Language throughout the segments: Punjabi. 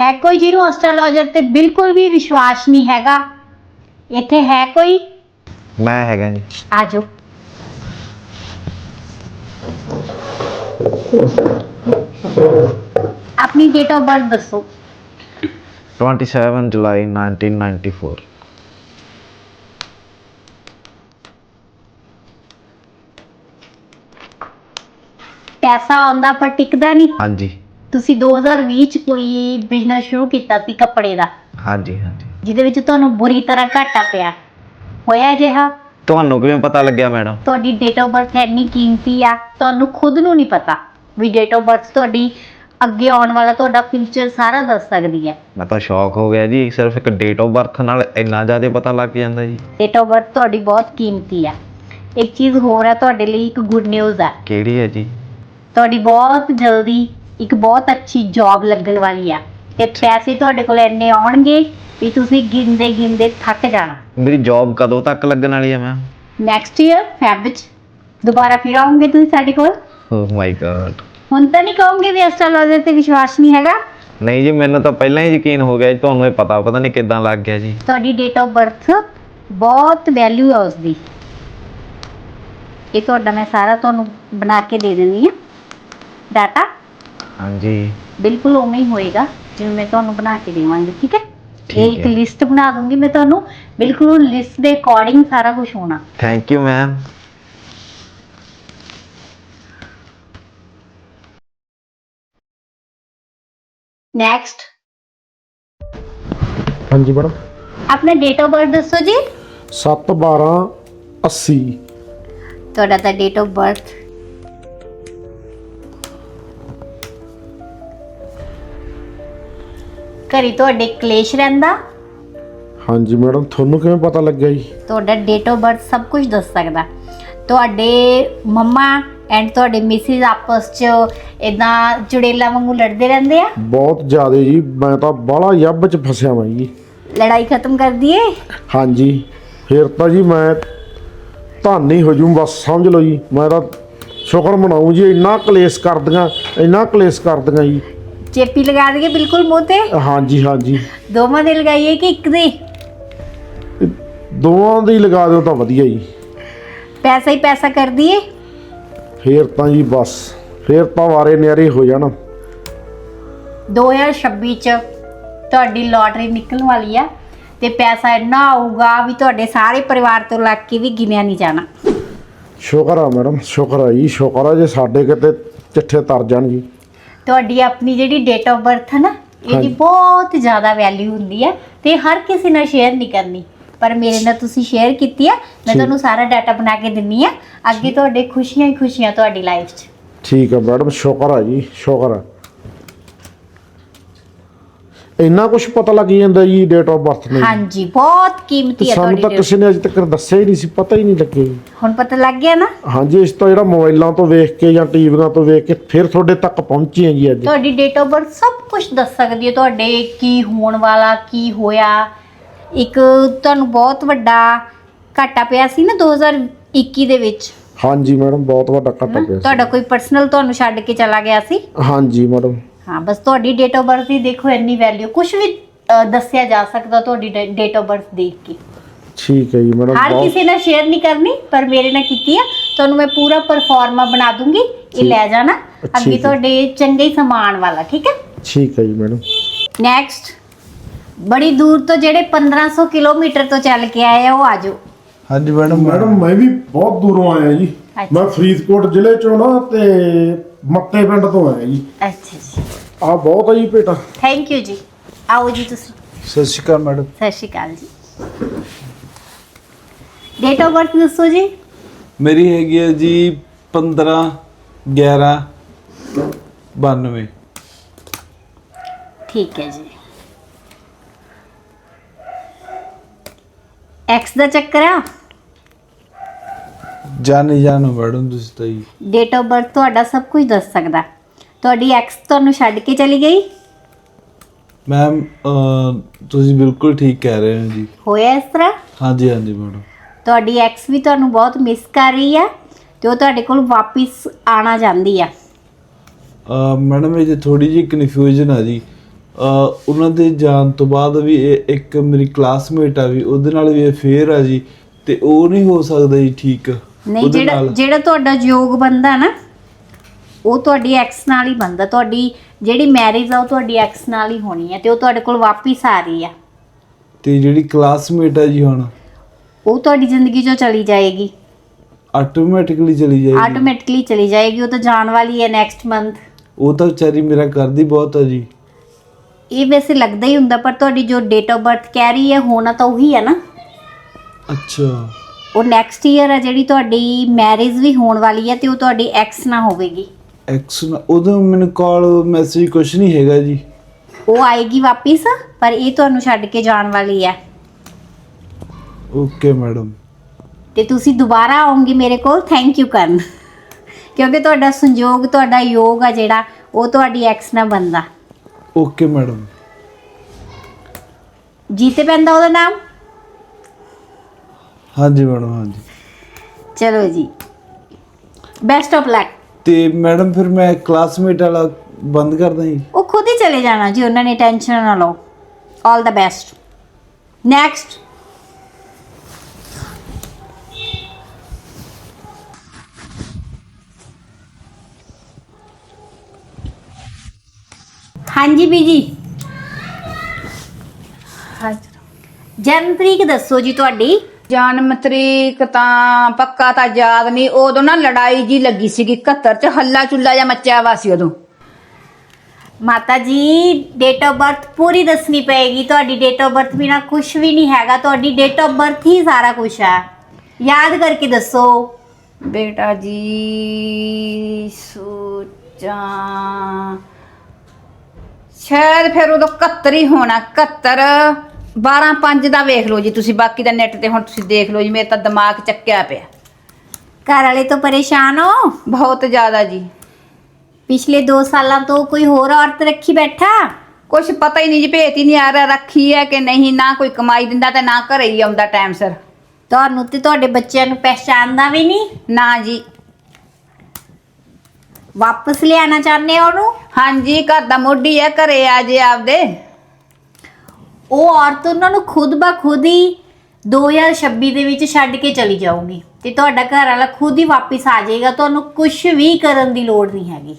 ਹੈ ਕੋਈ ਜਿਹਨੂੰ ਐਸਟ੍ਰੋਲੋਜਰ ਤੇ ਬਿਲਕੁਲ ਵੀ ਵਿਸ਼ਵਾਸ ਨਹੀਂ ਹੈਗਾ? ਇੱਥੇ ਹੈ ਕੋਈ? ਮੈਂ ਹੈਗਾ ਜੀ। ਆ ਜਾਓ। ਆਪਣੀ ਡੇਟ ਆਫ ਬਰਥ ਦੱਸੋ। 27 ਜੁਲਾਈ 1994 ਪੈਸਾ ਆਉਂਦਾ ਪਰ ਟਿਕਦਾ ਨਹੀਂ। ਹਾਂਜੀ। ਤੁਸੀਂ 2020 ਚ ਕੋਈ ਬਿਜ਼ਨਸ ਸ਼ੁਰੂ ਕੀਤਾ ਸੀ ਕੱਪੜੇ ਦਾ? ਹਾਂਜੀ ਹਾਂਜੀ। ਜਿਹਦੇ ਵਿੱਚ ਤੁਹਾਨੂੰ ਬੁਰੀ ਤਰ੍ਹਾਂ ਘਾਟਾ ਪਿਆ। ਹੋਇਆ ਜਿਹਾ ਤੁਹਾਨੂੰ ਕਿਵੇਂ ਪਤਾ ਲੱਗਿਆ ਮੈਡਮ? ਤੁਹਾਡੀ ਡੇਟ ਆਫ ਬਰਥ ਇੰਨੀ ਕੀਮਤੀ ਆ ਤੁਹਾਨੂੰ ਖੁਦ ਨੂੰ ਨਹੀਂ ਪਤਾ ਵੀ ਡੇਟ ਆਫ ਬਰਥ ਤੁਹਾਡੀ ਅੱਗੇ ਆਉਣ ਵਾਲਾ ਤੁਹਾਡਾ ਫਿਊਚਰ ਸਾਰਾ ਦੱਸ ਸਕਦੀ ਹੈ। ਮੈਂ ਤਾਂ ਸ਼ੌਕ ਹੋ ਗਿਆ ਜੀ ਸਿਰਫ ਇੱਕ ਡੇਟ ਆਫ ਬਰਥ ਨਾਲ ਇੰਨਾ ਜ਼ਿਆਦਾ ਪਤਾ ਲੱਗ ਜਾਂਦਾ ਜੀ। ਡੇਟ ਆਫ ਬਰਥ ਤੁਹਾਡੀ ਬਹੁਤ ਕੀਮਤੀ ਆ। ਇੱਕ ਚੀਜ਼ ਹੋਰ ਹੈ ਤੁਹਾਡੇ ਲਈ ਇੱਕ ਗੁੱਡ ਨਿਊਜ਼ ਆ। ਕਿਹੜੀ ਹੈ ਜੀ? ਤੁਹਾਡੀ ਬਹੁਤ ਜਲਦੀ ਇੱਕ ਬਹੁਤ ਅੱਛੀ ਜੌਬ ਲੱਗਣ ਵਾਲੀ ਆ। ਤੇ ਪੈਸੇ ਤੁਹਾਡੇ ਕੋਲ ਇੰਨੇ ਆਉਣਗੇ ਵੀ ਤੁਸੀਂ ਗਿਣਦੇ ਗਿਣਦੇ ਥੱਕ ਜਾਣਾ। ਮੇਰੀ ਜੌਬ ਕਦੋਂ ਤੱਕ ਲੱਗਣ ਵਾਲੀ ਹੈ ਮੈਮ ਨੈਕਸਟ ਈਅਰ ਫੈਬ ਵਿੱਚ। ਦੁਬਾਰਾ ਫਿਰ ਆਉਂਗੇ ਤੁਸੀਂ ਸਾਡੇ ਕੋਲ? ਓ ਮਾਈ ਗॉड ਹੁਣ ਤਾਂ ਨਹੀਂ ਕਹੋਗੇ ਵੀ ਐਸਟ੍ਰੋਲੋਜਰ ਤੇ ਵਿਸ਼ਵਾਸ ਨਹੀਂ ਹੈਗਾ। ਨਹੀਂ ਜੀ ਮੈਨੂੰ ਤਾਂ ਪਹਿਲਾਂ ਹੀ ਯਕੀਨ ਹੋ ਗਿਆ ਜੀ ਤੁਹਾਨੂੰ ਇਹ ਪਤਾ ਪਤਾ ਨਹੀਂ ਕਿੱਦਾਂ ਲੱਗ ਗਿਆ ਜੀ। ਤੁਹਾਡੀ ਡੇਟ ਆਫ ਬਰਥ ਬਹੁਤ ਵੈਲਿਊ ਹੈ ਉਸ ਦੀ ਇਹ ਤੁਹਾਡਾ ਮੈਂ ਸਾਰਾ ਤੁਹਾਨੂੰ ਬਣਾ ਕੇ ਦੇ ਦਿੰਦੀ ਹਾਂ। ਡਾਟਾ ਹਾਂਜੀ। ਬਿਲਕੁਲ ਉਵੇਂ ਹੀ ਹੋਏਗਾ। ਜਿਵੇਂ ਮੈਂ ਤੁਹਾਨੂੰ ਬਣਾ ਕੇ ਦੇਵਾਂਗੀ ਠੀਕ ਹੈ? ਠੀਕ ਇੱਕ ਹੈ। ਲਿਸਟ ਬਣਾ ਦੂੰਗੀ ਮੈਂ ਤੁਹਾਨੂੰ। ਬਿਲਕੁਲ ਲਿਸਟ ਦੇ ਅਕੋਰਡਿੰਗ ਸਾਰਾ ਕੁਝ ਹੋਣਾ। ਥੈਂਕ ਯੂ ਮੈਮ ਨੈਕਸਟ ਹਾਂਜੀ ਮੈਡਮ। ਆਪਣਾ ਡੇਟ ਆਫ ਬਰਥ ਦੱਸੋ ਜੀ। 7 12 80 ਤੁਹਾਡਾ ਤਾਂ ਡੇਟ ਆਫ ਬਰਥ ਘਰੇ ਤੁਹਾਡੇ ਕਲੇਸ਼ ਰਹਿੰਦਾ? ਹਾਂਜੀ ਮੈਡਮ ਤੁਹਾਨੂੰ ਕਿਵੇਂ ਪਤਾ ਲੱਗਿਆ ਜੀ? ਤੁਹਾਡਾ ਡੇਟ ਆਫ ਬਰਥ ਸਭ ਕੁਝ ਦੱਸ ਸਕਦਾ। ਤੁਹਾਡੇ ਮੰਮਾ ਐਂਡ ਤੁਹਾਡੇ ਮਿਸਿਸ ਆਪਸ ਚ ਇਦਾਂ ਚੁੜੇਲਾ ਵਾਂਗੂ ਲੜਦੇ ਰਹਿੰਦੇ ਆ? ਬਹੁਤ ਜ਼ਿਆਦਾ ਜੀ ਮੈਂ ਤਾਂ ਬਾਹਲਾ ਯੱਬ ਚ ਫਸਿਆ ਵਾਂ ਜੀ। ਲੜਾਈ ਖਤਮ ਕਰ ਦਈਏ? ਹਾਂਜੀ ਫਿਰ ਤਾਂ ਜੀ ਮੈਂ ਧਾਨੀ ਹੋ ਜੂ ਬਸ ਸਮਝ ਲਓ ਜੀ। ਮੈਂ ਤਾਂ ਸ਼ੁਕਰ ਮਨਾਉਂ ਜੀ ਇੰਨਾ ਕਲੇਸ਼ ਕਰਦੀਆਂ ਇੰਨਾ ਕਲੇਸ਼ ਕਰਦੀਆਂ ਜੀ। ਚੇਪੀ ਲਗਾ ਦਈਏ ਬਿਲਕੁਲ ਮੂੰਹ ਤੇ? ਹਾਂਜੀ ਹਾਂਜੀ। ਦੋਵਾਂ ਦੇ ਲਗਾਈਏ ਕਿ ਇੱਕ ਦੇ? ਦੋਵਾਂ ਦੀ ਲਗਾ ਦਿਓ ਤਾਂ ਵਧੀਆ ਜੀ। ਪੈਸਾ ਹੀ ਪੈਸਾ ਕਰ ਦਈਏ? ਫਿਰ ਤਾਂ ਜੀ ਬਸ ਫਿਰ ਤਾਂ ਵਾਰੇ ਨਿਆਰੇ ਹੋ ਜਾਣ। 2026 ਚ ਤੁਹਾਡੀ ਲੋਟਰੀ ਨਿਕਲਣ ਵਾਲੀ ਆ ਤੇ ਪੈਸਾ ਇੰਨਾ ਆਊਗਾ ਵੀ ਤੁਹਾਡੇ ਸਾਰੇ ਪਰਿਵਾਰ ਤੋਂ ਲੱਗ ਕੇ ਵੀ ਗਿਣਿਆ ਨਹੀਂ ਜਾਣਾ। ਸ਼ੁਕਰ ਆ ਮੈਡਮ ਸ਼ੁਕਰ ਆ ਜੀ ਸ਼ੁਕਰ ਆ ਜੇ ਸਾਡੇ ਕਿਤੇ ਚਿੱਠੇ ਤਰ ਜਾਣ ਜੀ। ਤੁਹਾਡੀ ਆਪਣੀ ਜਿਹੜੀ ਡੇਟ ਆਫ ਬਰਥ ਹੈ ਨਾ ਇਹਦੀ। ਬਹੁਤ ਜ਼ਿਆਦਾ ਵੈਲਿਊ ਹੁੰਦੀ ਹੈ ਤੇ ਹਰ ਕਿਸੇ ਨਾਲ ਸ਼ੇਅਰ ਨਹੀਂ ਕਰਨੀ। ਪਰ ਮੇਰੇ ਨਾਲ ਤੁਸੀਂ ਸ਼ੇਅਰ ਕੀਤੀ ਆ ਮੈਂ। ਤੁਹਾਨੂੰ ਸਾਰਾ ਡਾਟਾ ਬਣਾ ਕੇ ਦਿੰਨੀ ਆ ਅੱਗੇ ਤੁਹਾਡੇ ਖੁਸ਼ੀਆਂ ਹੀ ਖੁਸ਼ੀਆਂ ਤੁਹਾਡੀ ਲਾਈਫ 'ਚ। ਠੀਕ ਆ ਮੈਡਮ ਸ਼ੁਕਰ ਆ ਜੀ ਸ਼ੁਕਰ ਆ। ਇੰਨਾ ਕੁਝ ਪਤਾ ਲੱਗ ਜਾਂਦਾ ਜੀ ਡੇਟ ਆਫ ਬਰਥ ਨੂੰ। ਹਾਂਜੀ ਬਹੁਤ ਕੀਮਤੀ ਹੈ ਸਾਨੂੰ ਤੁਹਾਡੀ ਤਾਂ ਕਿਸੇ ਨੇ ਅਜੇ ਤੱਕ ਦੱਸਿਆ ਹੀ ਨਹੀਂ ਸੀ ਪਤਾ ਹੀ ਨਹੀਂ ਲੱਗਿਆ ਜੀ। ਹੁਣ ਪਤਾ ਲੱਗ ਗਿਆ ਨਾ? ਹਾਂਜੀ ਇਸ ਤੋਂ ਜਿਹੜਾ ਮੋਬਾਈਲਾਂ ਤੋਂ ਵੇਖ ਕੇ ਜਾਂ ਟੀਵੀਆਂ ਤੋਂ ਵੇਖ ਕੇ ਫਿਰ ਤੁਹਾਡੇ ਤੱਕ ਪਹੁੰਚੀ ਹਾਂ ਜੀ ਅੱਜ। ਤੁਹਾਡੀ ਡੇਟ ਆਫ ਬਰਥ ਸਭ ਕੁਝ ਦੱਸ ਸਕਦੀ ਹੈ ਤੁਹਾਡੇ ਕੀ ਹੋਣ ਵਾਲਾ ਕੀ ਹੋਇਆ। ਇੱਕ ਤੁਹਾਨੂੰ ਬਹੁਤ ਵੱਡਾ ਘਾਟਾ ਪਿਆ ਸੀ ਨਾ 2021 ਦੇ ਵਿੱਚ। ਹਾਂਜੀ ਮੈਡਮ ਬਹੁਤ ਵੱਡਾ ਘਾਟਾ? ਪਿਆ ਸੀ। ਤੁਹਾਡਾ ਕੋਈ ਪਰਸਨਲ ਤੁਹਾਨੂੰ ਛੱਡ ਕੇ ਚਲਾ ਗਿਆ ਸੀ? ਹਾਂਜੀ ਮੈਡਮ। ਹਾਂ ਬਸ ਤੁਹਾਡੀ ਡੇਟ ਆਫ ਬਰਥ ਦੀ ਦੇਖੋ ਇੰਨੀ ਵੈਲਿਊ ਕੁਝ ਵੀ ਅ, ਦੱਸਿਆ ਜਾ ਸਕਦਾ ਤੁਹਾਡੀ ਡੇਟ ਆਫ ਬਰਥ ਦੇਖ ਕੇ ਠੀਕ ਹੈ ਜੀ ਮੈਡਮ ਹਰ ਬਹੁਤ ਕਿਸੇ ਨਾਲ ਸ਼ੇਅਰ ਨਹੀਂ ਕਰਨੀ ਪਰ ਮੇਰੇ ਨਾਲ ਕੀਤੀ ਆ ਤੁਹਾਨੂੰ ਮੈਂ ਪੂਰਾ ਪਰਫਾਰਮਾ ਬਣਾ ਦੂੰਗੀ ਇਹ ਠੀਕ। ਲੈ ਜਾਣਾ ਠੀਕ ਅੱਗੇ ਹੈ। ਤੁਹਾਡੇ ਚੰਗੇ ਹੀ ਸਮਾਨ ਵਾਲਾ ਠੀਕ ਹੈ ਠੀਕ ਹੈ ਜੀ ਮੈਡਮ ਨੈਕਸਟ ਬੜੀ ਦੂਰ ਤੋਂ ਜਿਹੜੇ 1500 ਕਿਲੋਮੀਟਰ ਤੋਂ ਚੱਲ ਕੇ ਆਏ ਆ ਉਹ ਆਜੋ ਹਾਂਜੀ ਮੈਡਮ ਮੈਡਮ ਮੈਂ ਵੀ ਬਹੁਤ ਦੂਰੋਂ ਆਇਆ ਜੀ ਅੱਛਾ। ਮੈਂ ਫਰੀਦਕੋਟ ਜ਼ਿਲ੍ਹੇ ਚੋਂ ਨਾ ਤੇ ਮੱਤੇ ਪਿੰਡ ਤੋਂ ਆਇਆ ਜੀ। ਅੱਛਾ ਜੀ। ਆ ਬਹੁਤ ਆ ਜੀ ਭੇਟਾ। ਥੈਂਕ ਯੂ ਜੀ। ਆਓ ਜੀ ਤੁਸੀਂ। ਸਤਿ ਸ਼੍ਰੀ ਅਕਾਲ ਮੈਡਮ। ਸਤਿ ਸ਼੍ਰੀ ਅਕਾਲ ਜੀ। ਡੇਟ ਆਫ ਬਰਥ ਦੱਸੋ ਜੀ। ਮੇਰੀ ਹੈਗੀ ਹੈ ਜੀ 15 11 92 ਠੀਕ ਹੈ ਜੀ। ਐਕਸ ਦਾ ਚੱਕਰ ਆ। ਜਾਣੇ ਜਾਣੋ ਮੈਡਮ ਤੁਸੀਂ ਤਾਂ ਜੀ। ਡੇਟ ਆਫ ਬਰਥ ਤੁਹਾਡਾ ਸਭ ਕੁਝ ਦੱਸ ਸਕਦਾ। ਤੁਹਾਡੀ ਐਕਸ ਤੁਹਾਨੂੰ ਛੱਡ ਕੇ ਚਲੀ ਗਈ? ਮੈਮ ਤੁਸੀਂ ਬਿਲਕੁਲ ਠੀਕ ਕਹਿ ਰਹੇ ਹੋ ਜੀ। ਹੋਇਆ ਇਸ ਤਰ੍ਹਾਂ? ਹਾਂਜੀ ਹਾਂਜੀ ਮੈਡਮ ਤੁਹਾਡੀ ਐਕਸ ਵੀ ਤੁਹਾਨੂੰ ਬਹੁਤ ਮਿਸ ਕਰ ਰਹੀ ਆ ਤੇ ਉਹ ਤੁਹਾਡੇ ਕੋਲ ਵਾਪਿਸ ਆਣਾ ਚਾਹੁੰਦੀ ਆ। ਅਹ, ਮੈਡਮ ਇਹ ਥੋੜੀ ਜਿਹੀ ਕਨਫਿਊਜ਼ਨ ਆ ਜੀ। ਅਹ ਉਹਨਾਂ ਦੇ ਜਾਣ ਤੋਂ ਬਾਅਦ ਵੀ ਇਹ ਇੱਕ ਮੇਰੀ ਕਲਾਸਮੇਟ ਆ ਵੀ ਉਹਦੇ ਨਾਲ ਵੀ ਅਫੇਅਰ ਆ ਜੀ ਤੇ ਉਹ ਨਹੀਂ ਹੋ ਸਕਦਾ ਜੀ ਠੀਕ। ਨਹੀਂ ਉਹਦੇ ਜਿਹੜਾ ਨਾਲ। ਜਿਹੜਾ ਤੁਹਾਡਾ ਯੋਗ ਬੰਦਾ ਨਾ ਉਹ ਤੁਹਾਡੀ ਐਕਸ ਨਾਲ ਹੀ ਬੰਦਾ। ਤੁਹਾਡੀ ਜਿਹੜੀ ਮੈਰਿਜ ਆ ਉਹ ਤੁਹਾਡੀ ਐਕਸ ਨਾਲ ਹੀ ਹੋਣੀ ਹੈ ਤੇ ਉਹ ਤੁਹਾਡੇ ਕੋਲ ਵਾਪਿਸ ਆ ਰਹੀ ਆ। ਤੇ ਜਿਹੜੀ ਕਲਾਸਮੇਟ ਆ ਜੀ ਹੁਣ? ਉਹ ਤੁਹਾਡੀ ਜ਼ਿੰਦਗੀ ਚੋਂ ਚਲੀ ਜਾਏਗੀ। ਆਟੋਮੈਟਿਕਲੀ ਚਲੀ ਜਾਏਗੀ। ਆਟੋਮੈਟਿਕਲੀ ਚਲੀ ਜਾਏਗੀ। ਉਹ ਤਾਂ ਜਾਣ ਵਾਲੀ ਹੈ ਨੈਕਸਟ ਮੰਥ ਉਹ ਤਾਂ ਵਿਚਾਰੀ ਮੇਰਾ ਕਰਦੀ ਬਹੁਤ ਆ ਜੀ। ਇਹ ਵੈਸੇ ਲੱਗਦਾ ਹੀ ਹੁੰਦਾ ਪਰ ਤੁਹਾਡੀ ਜੋ ਡੇਟ ਆਫ ਬਰਥ ਕਹਿ ਰਹੀ ਹੈ ਹੋਣਾ ਤਾਂ ਉਹੀ ਹੈ ਨਾ। ਅੱਛਾ। ਉਹ ਨੈਕਸਟ ਈਅਰ ਹੈ ਜਿਹੜੀ ਤੁਹਾਡੀ ਮੈਰਿਜ ਵੀ ਹੋਣ ਵਾਲੀ ਹੈ ਤੇ ਉਹ ਤੁਹਾਡੀ ਐਕਸ ਨਾ ਹੋਵੇਗੀ। ਐਕਸ ਉਦੋਂ ਮੈਨੂੰ ਕਾਲ ਮੈਸੇਜ ਕੁਝ ਨਹੀਂ ਹੈਗਾ ਜੀ। ਉਹ ਆਏਗੀ ਵਾਪਿਸ ਪਰ ਇਹ ਤੁਹਾਨੂੰ ਛੱਡ ਕੇ ਜਾਣ ਵਾਲੀ ਹੈ ਓਕੇ ਮੈਡਮ ਤੇ ਤੁਸੀਂ ਦੁਬਾਰਾ ਆਓਗੇ ਮੇਰੇ ਕੋਲ ਥੈਂਕ ਯੂ ਕਰਨ। ਕਿਉਂਕਿ ਤੁਹਾਡਾ ਸੰਯੋਗ ਤੁਹਾਡਾ ਯੋਗ ਆ ਜਿਹੜਾ ਉਹ ਤੁਹਾਡੀ ਐਕਸ ਨਾਲ ਬੰਦਾ ਓਕੇ ਮੈਡਮ ਜੀਤੇ ਪੈਂਦਾ ਉਹਦਾ ਨਾਮ? ਹਾਂਜੀ ਮੈਡਮ ਹਾਂਜੀ। ਚਲੋ ਜੀ। ਬੈਸਟ ਆਫ ਲੱਕ ਤੇ ਮੈਡਮ ਫਿਰ ਮੈਂ ਕਲਾਸਮੇਟ ਵਾਲਾ ਬੰਦ ਕਰਦਾ ਜੀ। ਉਹ ਖੁਦ ਹੀ ਚਲੇ ਜਾਣਾ ਜੀ ਉਹਨਾਂ ਨੇ ਟੈਨਸ਼ਨ ਨਾ ਲਓ। ਆਲ ਦਾ ਬੈਸਟ ਨੈਕਸਟ ਹਾਂਜੀ ਬੀਜੀ। ਜਨਮ ਤਰੀਕ ਦੱਸੋ ਜੀ ਤੁਹਾਡੀ। ਜਨਮ ਤਰੀਕ ਤਾਂ ਪੱਕਾ ਤਾਂ ਯਾਦ ਨਹੀਂ ਉਦੋਂ ਨਾ ਲੜਾਈ ਜੀ ਲੱਗੀ ਸੀਗੀ 71 ਚ ਹੱਲਾ ਚੁੱਲਾ ਜਾਂ ਮੱਚਿਆ ਵਾ ਸੀ ਉਦੋਂ। ਮਾਤਾ ਜੀ ਡੇਟ ਆਫ ਬਰਥ ਪੂਰੀ ਦੱਸਣੀ ਪਏਗੀ ਤੁਹਾਡੀ ਡੇਟ ਆਫ ਬਰਥ ਬਿਨਾ ਕੁਝ ਵੀ ਨਹੀਂ ਹੈਗਾ ਤੁਹਾਡੀ ਡੇਟ ਆਫ ਬਰਥ ਹੀ ਸਾਰਾ ਕੁਝ ਹੈ ਯਾਦ ਕਰਕੇ ਦੱਸੋ। ਬੇਟਾ ਜੀ ਸੋਚਾਂ। ਸ਼ਾਇਦ ਫਿਰ ਉਦੋਂ 71 ਹੀ ਹੋਣਾ 71 12 5 ਦਾ ਵੇਖ ਲਓ ਜੀ ਤੁਸੀਂ ਬਾਕੀ ਦਾ ਨੈਟ ਤੇ ਹੁਣ ਤੁਸੀਂ ਦੇਖ ਲਓ ਜੀ ਮੇਰੇ ਤਾਂ ਦਿਮਾਗ ਚੱਕਿਆ ਪਿਆ। ਘਰ ਵਾਲੇ ਤੋਂ ਪਰੇਸ਼ਾਨ ਹੋ? ਬਹੁਤ ਜ਼ਿਆਦਾ ਜੀ। ਪਿਛਲੇ 2 ਸਾਲਾਂ ਤੋਂ ਕੋਈ ਹੋਰ ਔਰਤ ਰੱਖੀ ਬੈਠਾ? ਕੁਝ ਪਤਾ ਹੀ ਨਹੀਂ ਜੀ ਭੇਤ ਹੀ ਨਹੀਂ ਆ ਰਿਹਾ ਰੱਖੀ ਹੈ ਕਿ ਨਹੀਂ ਨਾ ਕੋਈ ਕਮਾਈ ਦਿੰਦਾ ਤੇ ਨਾ ਘਰੇ ਹੀ ਆਉਂਦਾ ਟਾਈਮ ਸਿਰ। ਤੁਹਾਨੂੰ ਤੇ ਤੁਹਾਡੇ ਬੱਚਿਆਂ ਨੂੰ ਪਹਿਚਾਨਦਾ ਵੀ ਨਹੀਂ? ਨਾ ਜੀ। ਵਾਪਸ ਲਿਆਣਾ ਚਾਹੁੰਦੇ ਹੋ ਉਹਨੂੰ? ਹਾਂਜੀ ਘਰ ਦਾ ਮੋਢੀ ਹੈ ਘਰੇ ਆ ਜੇ ਆਪਦੇ। ਉਹ ਔਰਤ ਉਹਨਾਂ ਨੂੰ ਖੁਦ ਬਾ ਖੁਦ ਹੀ 2026 ਦੇ ਵਿੱਚ ਛੱਡ ਕੇ ਚਲੀ ਜਾਊਗੀ ਤੇ ਤੁਹਾਡਾ ਘਰ ਵਾਲਾ ਖੁਦ ਹੀ ਵਾਪਸ ਆ ਜਾਏਗਾ ਤੁਹਾਨੂੰ ਕੁਝ ਵੀ ਕਰਨ ਦੀ ਲੋੜ ਨਹੀਂ ਹੈਗੀ।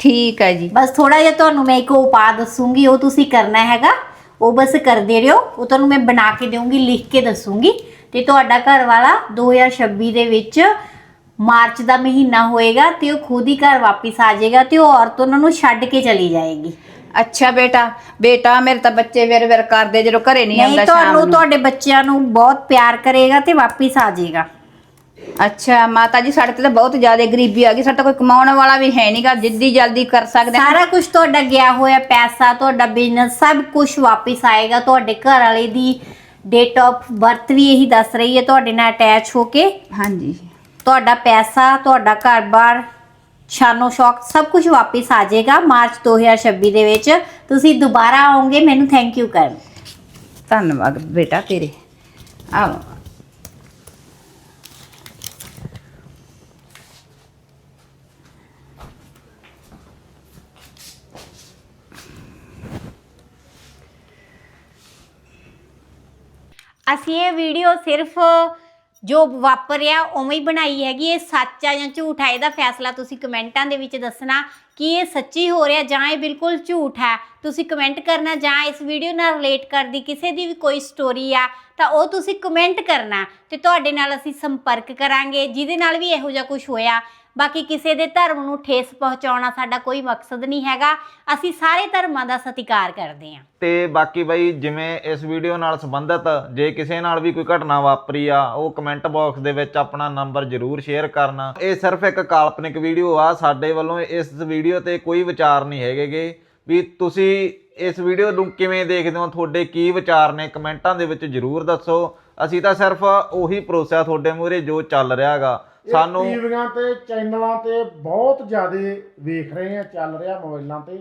ਠੀਕ ਹੈ ਜੀ। ਬਸ ਥੋੜਾ ਜਿਹਾ ਤੁਹਾਨੂੰ ਮੈਂ ਇੱਕ ਉਪਾਅ ਦੱਸੂਗੀ ਉਹ ਤੁਸੀਂ ਕਰਨਾ ਹੈਗਾ ਉਹ ਬਸ ਕਰਦੇ ਰਹੋ ਉਹ ਤੁਹਾਨੂੰ ਮੈਂ ਬਣਾ ਕੇ ਦੇਵਾਂਗੀ ਲਿਖ ਕੇ ਦੱਸੂਗੀ ਤੇ ਤੁਹਾਡਾ ਘਰ ਵਾਲਾ 2026 ਦੇ ਵਿੱਚ ਮਾਰਚ ਦਾ ਮਹੀਨਾ ਹੋਏਗਾ ਤੇ ਉਹ ਖੁਦ ਹੀ ਘਰ ਵਾਪਸ ਆ ਜਾਏਗਾ ਤੇ ਉਹ ਔਰਤ ਉਹਨਾਂ ਨੂੰ ਛੱਡ ਕੇ ਚਲੀ ਜਾਏਗੀ। ਅੱਛਾ ਬੇਟਾ ਬੇਟਾ ਮੇਰੇ ਤਾਂ ਬੱਚੇ ਵਿਰ ਵਿਰ ਕਰਦੇ ਜਦੋਂ ਘਰੇ ਨਹੀਂ ਆਉਂਦਾ ਨਹੀਂ ਸ਼ਾਮ ਤੁਹਾਨੂੰ ਨੂੰ। ਤੁਹਾਡੇ ਬੱਚਿਆਂ ਨੂੰ ਬਹੁਤ ਪਿਆਰ ਕਰੇਗਾ ਤੇ ਵਾਪਸ ਆ ਜਾਏਗਾ। ਅੱਛਾ ਮਾਤਾ ਜੀ ਸਾਡੇ ਤੇ ਤਾਂ ਬਹੁਤ ਜ਼ਿਆਦਾ ਗਰੀਬੀ ਆ ਗਈ ਸਾਡਾ ਕੋਈ ਕਮਾਉਣ ਵਾਲਾ ਵੀ ਹੈ ਨਹੀਂਗਾ ਜਿੱਦੀ ਜਲਦੀ ਕਰ ਸਕਦੇ ਹਾਂ। ਸਾਰਾ ਕੁਝ ਤੁਹਾਡਾ ਗਿਆ ਹੋਇਆ ਪੈਸਾ ਤੁਹਾਡਾ ਬਿਜ਼ਨਸ ਸਭ ਕੁਝ ਵਾਪਸ ਆਏਗਾ ਤੁਹਾਡੇ ਘਰ ਵਾਲੇ ਦੀ ਡੇਟ ਆਫ ਬਰਥ ਵੀ ਇਹੀ ਦੱਸ ਰਹੀ ਹੈ ਤੁਹਾਡੇ ਨਾਲ ਅਟੈਚ ਹੋ ਕੇ। ਹਾਂਜੀ। ਤੁਹਾਡਾ ਪੈਸਾ ਤੁਹਾਡਾ ਘਰ-ਬਾਰ ਸ਼ਾਨੋ ਸ਼ੌਕ ਸਭ ਕੁਝ ਵਾਪਸ ਆ ਜਾਏਗਾ ਮਾਰਚ 2026 ਦੇ ਵਿੱਚ। ਤੁਸੀਂ ਦੁਬਾਰਾ ਆਓਗੇ ਮੈਨੂੰ ਥੈਂਕ ਯੂ ਕਰਨ। ਧੰਨਵਾਦ ਬੇਟਾ ਤੇਰੇ। ਆਓ ਅਸੀਂ ਇਹ ਵੀਡੀਓ ਸਿਰਫ ਜੋ ਵਾਪਰਿਆ, ਉਵੇਂ ਹੀ ਬਣਾਈ ਹੈਗੀ, ਇਹ ਸੱਚ ਆ ਜਾਂ ਝੂਠ ਆ, ਇਹਦਾ ਫੈਸਲਾ ਤੁਸੀਂ ਕਮੈਂਟਾਂ ਦੇ ਵਿੱਚ ਦੱਸਣਾ ਕਿ ਇਹ ਸੱਚੀ ਹੋ ਰਿਹਾ ਜਾਂ ਇਹ ਬਿਲਕੁਲ ਝੂਠ ਹੈ ਤੁਸੀਂ ਕਮੈਂਟ ਕਰਨਾ ਜਾਂ ਇਸ ਵੀਡੀਓ ਨਾਲ ਰਿਲੇਟ ਕਰਦੀ ਕਿਸੇ ਦੀ ਵੀ ਕੋਈ ਸਟੋਰੀ ਆ, ਤਾਂ ਉਹ ਤੁਸੀਂ ਕਮੈਂਟ ਕਰਨਾ ਤੇ ਤੁਹਾਡੇ ਨਾਲ ਅਸੀਂ ਸੰਪਰਕ ਕਰਾਂਗੇ, ਜਿਹਦੇ ਨਾਲ ਵੀ ਇਹੋ ਜਿਹਾ ਕੁਝ ਹੋਇਆ। ਬਾਕੀ ਕਿਸੇ ਦੇ ਧਰਮ ਨੂੰ ਠੇਸ ਪਹੁੰਚਾਉਣਾ ਸਾਡਾ ਕੋਈ ਮਕਸਦ ਨਹੀਂ ਹੈਗਾ। ਅਸੀਂ ਸਾਰੇ ਧਰਮਾਂ ਦਾ ਸਤਿਕਾਰ ਕਰਦੇ ਹਾਂ। ਤੇ ਬਾਕੀ ਬਈ ਜਿਵੇਂ ਇਸ ਵੀਡੀਓ ਨਾਲ ਸੰਬੰਧਿਤ, ਜੇ ਕਿਸੇ ਨਾਲ ਵੀ ਕੋਈ ਘਟਨਾ ਵਾਪਰੀ ਆ, ਉਹ ਕਮੈਂਟ ਬਾਕਸ ਦੇ ਵਿੱਚ ਆਪਣਾ ਨੰਬਰ ਜ਼ਰੂਰ ਸ਼ੇਅਰ ਕਰਨਾ। ਇਹ ਸਿਰਫ ਇੱਕ ਕਾਲਪਨਿਕ ਵੀਡੀਓ ਆ, ਸਾਡੇ ਵੱਲੋਂ ਇਸ ਵੀਡੀਓ ਤੇ ਕੋਈ ਵਿਚਾਰ ਨਹੀਂ ਹੈਗੇਗੇ। ਵੀ ਤੁਸੀਂ ਇਸ ਵੀਡੀਓ ਨੂੰ ਕਿਵੇਂ ਦੇਖਦੇ ਹੋ? ਤੁਹਾਡੇ ਕੀ ਵਿਚਾਰ ਨੇ? ਕਮੈਂਟਾਂ ਦੇ ਵਿੱਚ ਜ਼ਰੂਰ ਦੱਸੋ। ਅਸੀਂ ਤਾਂ ਸਿਰਫ ਉਹੀ ਭਰੋਸਾ ਤੁਹਾਡੇ ਮੂਹਰੇ ਜੋ ਚੱਲ ਰਿਹਾ ਰਿਹਾਗਾ ਸਾਨੂੰ ਟੀਵੀਆਂ ਤੇ ਚੈਨਲਾਂ ਤੇ ਬਹੁਤ ਜ਼ਿਆਦਾ ਵੇਖ ਰਹੇ ਆ ਚੱਲ ਰਿਹਾ ਮੋਬਾਈਲਾਂ ਤੇ।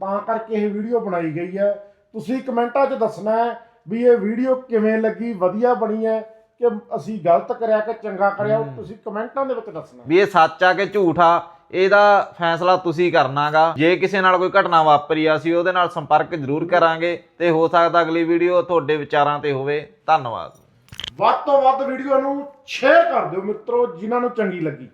ਤਾਂ ਕਰਕੇ ਇਹ ਵੀਡੀਓ ਬਣਾਈ ਗਈ ਹੈ। ਤੁਸੀਂ ਕਮੈਂਟਾਂ 'ਚ ਦੱਸਣਾ ਵੀ ਇਹ ਵੀਡੀਓ ਕਿਵੇਂ ਲੱਗੀ ਵਧੀਆ ਬਣੀ ਹੈ ਕਿ ਅਸੀਂ ਗਲਤ ਕਰਿਆ ਕਿ ਚੰਗਾ ਕਰਿਆ ਤੁਸੀਂ ਕਮੈਂਟਾਂ ਦੇ ਵਿੱਚ ਦੱਸਣਾ। ਵੀ ਇਹ ਸੱਚ ਆ ਕਿ ਝੂਠ ਆ ਇਹਦਾ ਫੈਸਲਾ ਤੁਸੀਂ ਕਰਨਾਗਾ। ਜੇ ਕਿਸੇ ਨਾਲ ਕੋਈ ਘਟਨਾ ਵਾਪਰੀ ਆ ਸੀ ਉਹਦੇ ਨਾਲ ਸੰਪਰਕ ਜ਼ਰੂਰ ਕਰਾਂਗੇ ਤੇ ਹੋ ਸਕਦਾ ਅਗਲੀ ਵੀਡੀਓ ਤੁਹਾਡੇ ਵਿਚਾਰਾਂ ਤੇ ਹੋਵੇ। ਧੰਨਵਾਦ। ਵੱਧ ਤੋਂ ਵੱਧ ਵੀਡੀਓ ਨੂੰ ਸ਼ੇਅਰ ਕਰ ਦਿਓ ਮਿੱਤਰੋ ਜਿਨ੍ਹਾਂ ਨੂੰ ਚੰਗੀ ਲੱਗੀ।